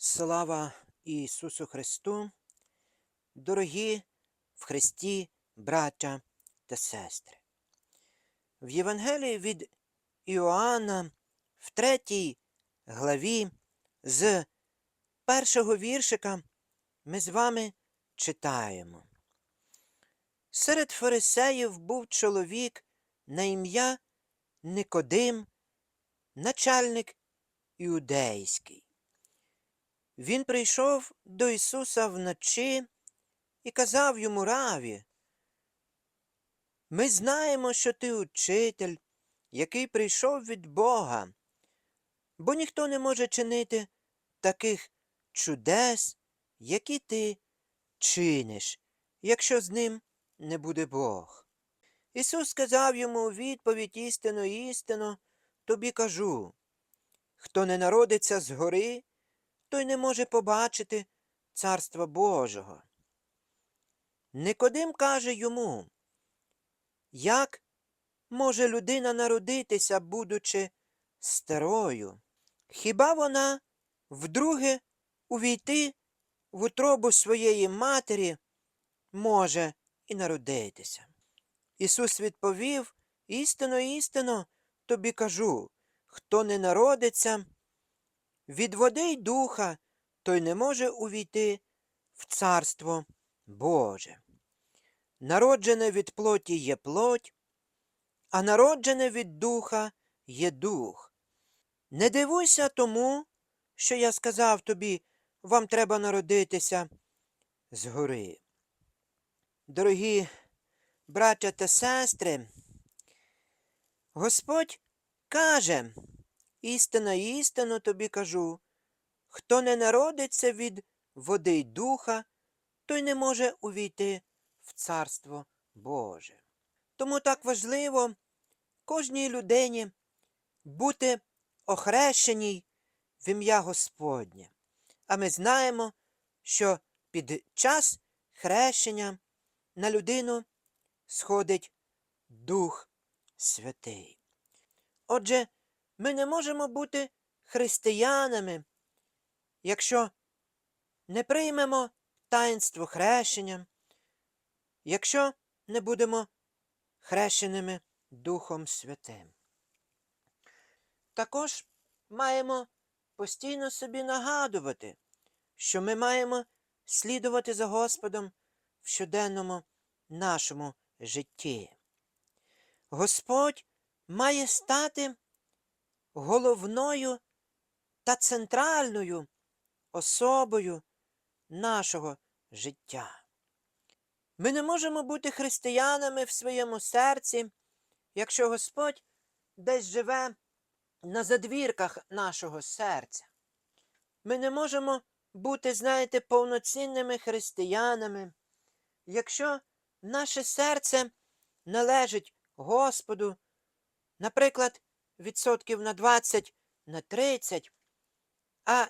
Слава Ісусу Христу, дорогі в Христі браття та сестри. В Євангелії від Іоанна в третій главі з першого віршика ми з вами читаємо. Серед фарисеїв був чоловік на ім'я Никодим, начальник іудейський. Він прийшов до Ісуса вночі і казав йому раві, ми знаємо, що ти учитель, який прийшов від Бога, бо ніхто не може чинити таких чудес, які ти чиниш, якщо з ним не буде Бог. Ісус сказав йому у відповідь істину, істину, тобі кажу, хто не народиться згори, той не може побачити Царства Божого. Никодим каже йому, як може людина народитися, будучи старою? Хіба вона вдруге увійти в утробу своєї матері може і народитися? Ісус відповів, істинно, істинно, тобі кажу, хто не народиться, від води й духа, той не може увійти в Царство Боже. Народжене від плоті є плоть, а народжене від духа є дух. Не дивуйся тому, що я сказав тобі, вам треба народитися згори. Дорогі браття та сестри, Господь каже, істина, істину тобі кажу, хто не народиться від води й духа, той не може увійти в Царство Боже. Тому так важливо кожній людині бути охрещеній в ім'я Господнє. А ми знаємо, що під час хрещення на людину сходить Дух Святий. Отже, ми не можемо бути християнами, якщо не приймемо таїнство хрещення, якщо не будемо хрещеними Духом Святим. Також маємо постійно собі нагадувати, що ми маємо слідувати за Господом в щоденному нашому житті. Господь має стати головною та центральною особою нашого життя. Ми не можемо бути християнами в своєму серці, якщо Господь десь живе на задвірках нашого серця. Ми не можемо бути, знаєте, повноцінними християнами, якщо наше серце належить Господу, наприклад, відсотків на 20, на 30, а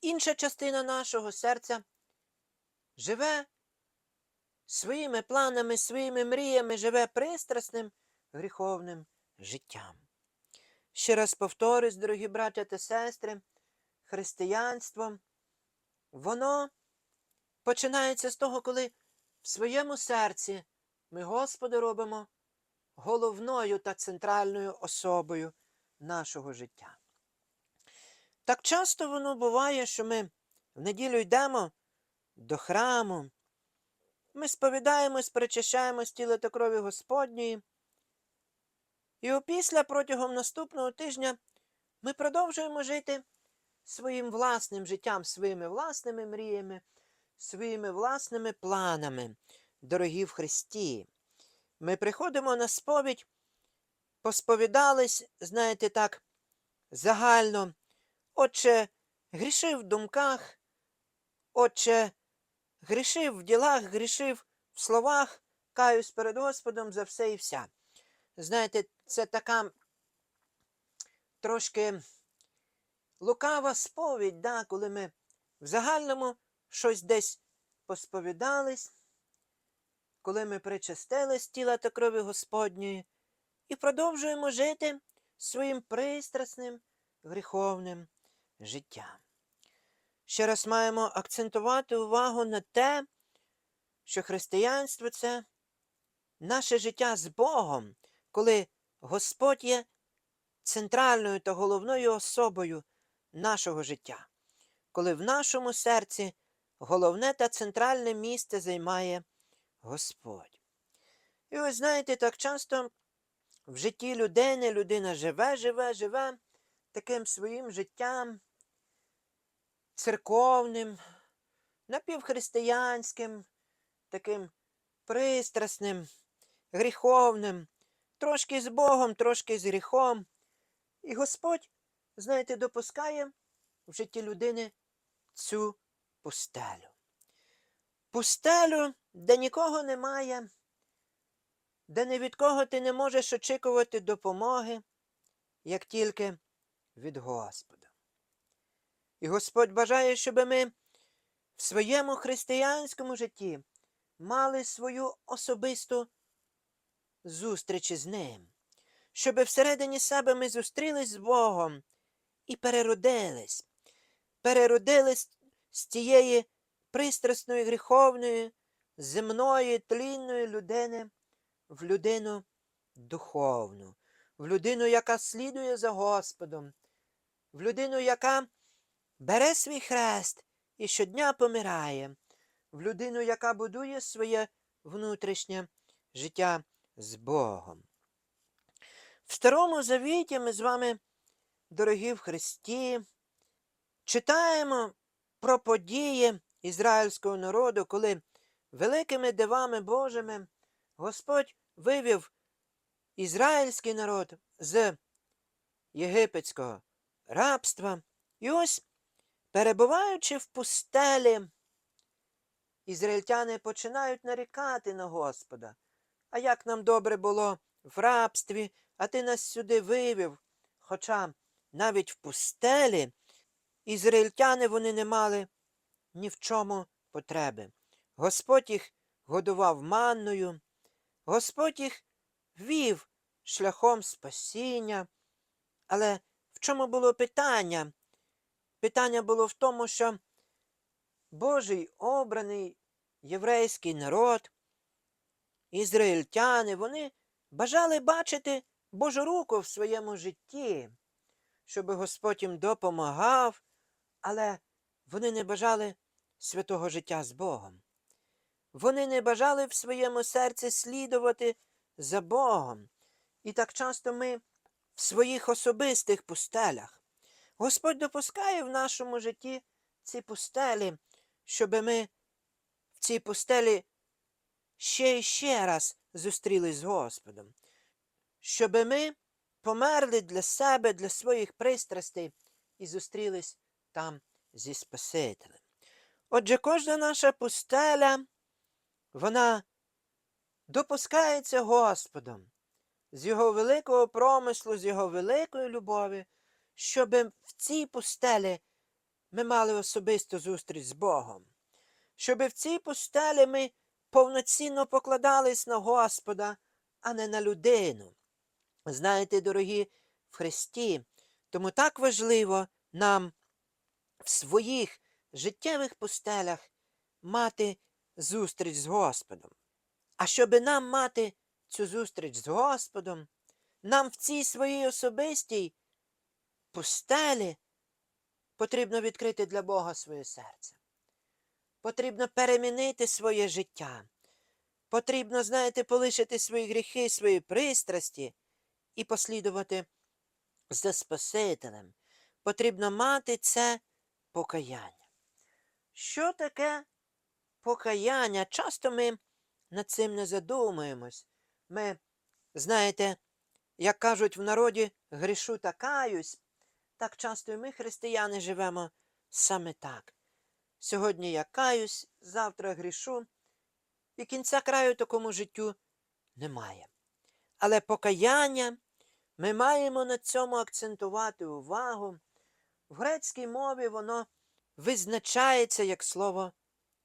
інша частина нашого серця живе своїми планами, своїми мріями, живе пристрасним гріховним життям. Ще раз повторюсь, дорогі браття та сестри, християнство, воно починається з того, коли в своєму серці ми Господа робимо головною та центральною особою нашого життя. Так часто воно буває, що ми в неділю йдемо до храму, ми сповідаємось, причащаємось тіла та крові Господньої, і опісля протягом наступного тижня ми продовжуємо жити своїм власним життям, своїми власними мріями, своїми власними планами, дорогі в Христі. Ми приходимо на сповідь, посповідались, знаєте, так, загально. Отче, грішив в думках, Отче, грішив в ділах, грішив в словах, каюсь перед Господом за все і вся. Знаєте, це така трошки лукава сповідь, да, коли ми в загальному щось десь посповідались, коли ми причастились тіла та крові Господньої і продовжуємо жити своїм пристрасним, гріховним життям. ще раз маємо акцентувати увагу на те, що християнство це наше життя з Богом, коли Господь є центральною та головною особою нашого життя, коли в нашому серці головне та центральне місце займає Господь. І ви знаєте, так часто в житті людини людина живе, живе, живе таким своїм життям церковним, напівхристиянським, таким пристрасним, гріховним, трошки з Богом, трошки з гріхом. І Господь, знаєте, допускає в житті людини цю пустелю. Пустелю, де нікого немає, де ні від кого ти не можеш очікувати допомоги, як тільки від Господа. І Господь бажає, щоб ми в своєму християнському житті мали свою особисту зустріч з Ним, щоб всередині себе ми зустрілись з Богом і переродились, переродились з тієї пристрасної, гріховної, земної, тлінної людини в людину духовну, в людину, яка слідує за Господом, в людину, яка бере свій хрест і щодня помирає, в людину, яка будує своє внутрішнє життя з Богом. В Старому Завіті ми з вами, дорогі в Христі, читаємо про події ізраїльського народу, коли великими дивами Божими Господь вивів ізраїльський народ з єгипетського рабства. І ось, перебуваючи в пустелі, ізраїльтяни починають нарікати на Господа. А як нам добре було в рабстві, а ти нас сюди вивів. Хоча навіть в пустелі ізраїльтяни вони не мали ні в чому потреби. Господь їх годував манною, Господь їх вів шляхом спасіння. Але в чому було питання? Питання було в тому, що Божий обраний єврейський народ, ізраїльтяни, вони бажали бачити Божу руку в своєму житті, щоб Господь їм допомагав, але вони не бажали святого життя з Богом. Вони не бажали в своєму серці слідувати за Богом. І так часто ми в своїх особистих пустелях. Господь допускає в нашому житті ці пустелі, щоб ми в цій пустелі ще і ще раз зустрілись з Господом, щоб ми померли для себе, для своїх пристрастей і зустрілись там зі Спасителем. Отже, кожна наша пустеля, вона допускається Господом з Його великого промислу, з Його великої любові, щоб в цій пустелі ми мали особисту зустріч з Богом, щоб в цій пустелі ми повноцінно покладались на Господа, а не на людину. Знаєте, дорогі в Христі, тому так важливо нам в своїх життєвих пустелях мати зустріч з Господом. А щоби нам мати цю зустріч з Господом, нам в цій своїй особистій пустелі потрібно відкрити для Бога своє серце. Потрібно перемінити своє життя. Потрібно, знаєте, полишити свої гріхи, свої пристрасті і послідувати за Спасителем. Потрібно мати це покаяння. Що таке покаяння? Часто ми над цим не задумуємось. Ми, знаєте, як кажуть в народі, грішу та каюсь, так часто і ми, християни, живемо саме так. Сьогодні я каюсь, завтра грішу, і кінця краю такому життю немає. Але покаяння ми маємо на цьому акцентувати увагу. В грецькій мові воно визначається як слово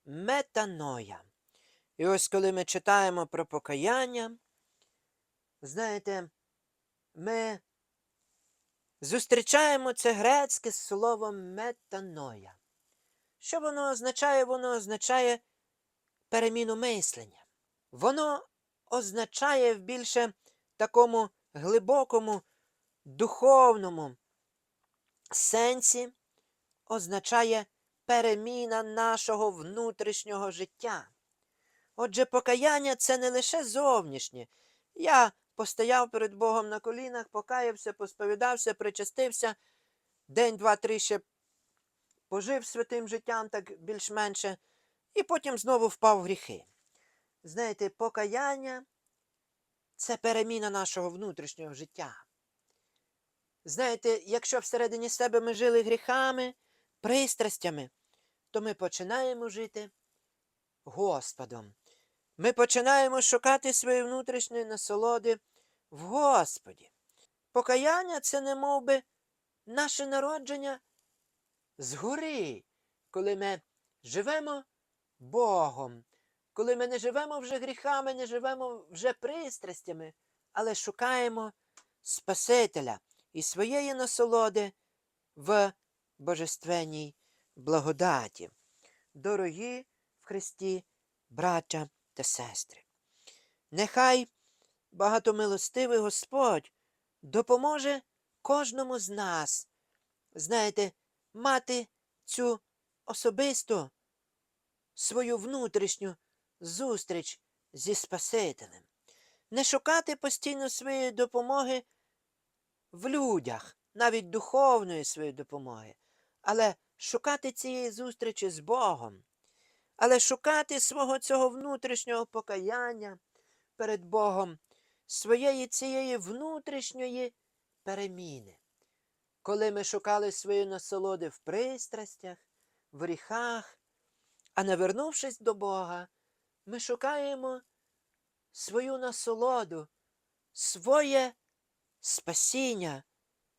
метаноя. І ось коли ми читаємо про покаяння, знаєте, ми зустрічаємо це грецьке слово метаноя. Що воно означає? Воно означає переміну мислення. Воно означає в більше такому глибокому, духовному сенсі, означає переміна нашого внутрішнього життя. Отже, покаяння це не лише зовнішнє. Я постояв перед Богом на колінах, покаявся, посповідався, причастився, день, два, три ще пожив святим життям, так більш-менше, і потім знову впав в гріхи. Знаєте, покаяння це переміна нашого внутрішнього життя. Знаєте, якщо всередині себе ми жили гріхами, пристрастями, то ми починаємо жити Господом. Ми починаємо шукати свої внутрішні насолоди в Господі. Покаяння це не мов би наше народження згори, коли ми живемо Богом, коли ми не живемо вже гріхами, не живемо вже пристрастями, але шукаємо Спасителя і своєї насолоди в божественній благодаті. Дорогі в Христі, браття та сестри. Нехай багатомилостивий Господь допоможе кожному з нас, знаєте, мати цю особисту свою внутрішню зустріч зі Спасителем, не шукати постійно своєї допомоги в людях, навіть духовної своєї допомоги, але шукати цієї зустрічі з Богом, але шукати свого цього внутрішнього покаяння перед Богом, своєї цієї внутрішньої переміни. Коли ми шукали свої насолоди в пристрастях, в гріхах, а навернувшись до Бога, ми шукаємо свою насолоду, своє спасіння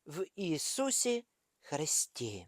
в Ісусі Христі,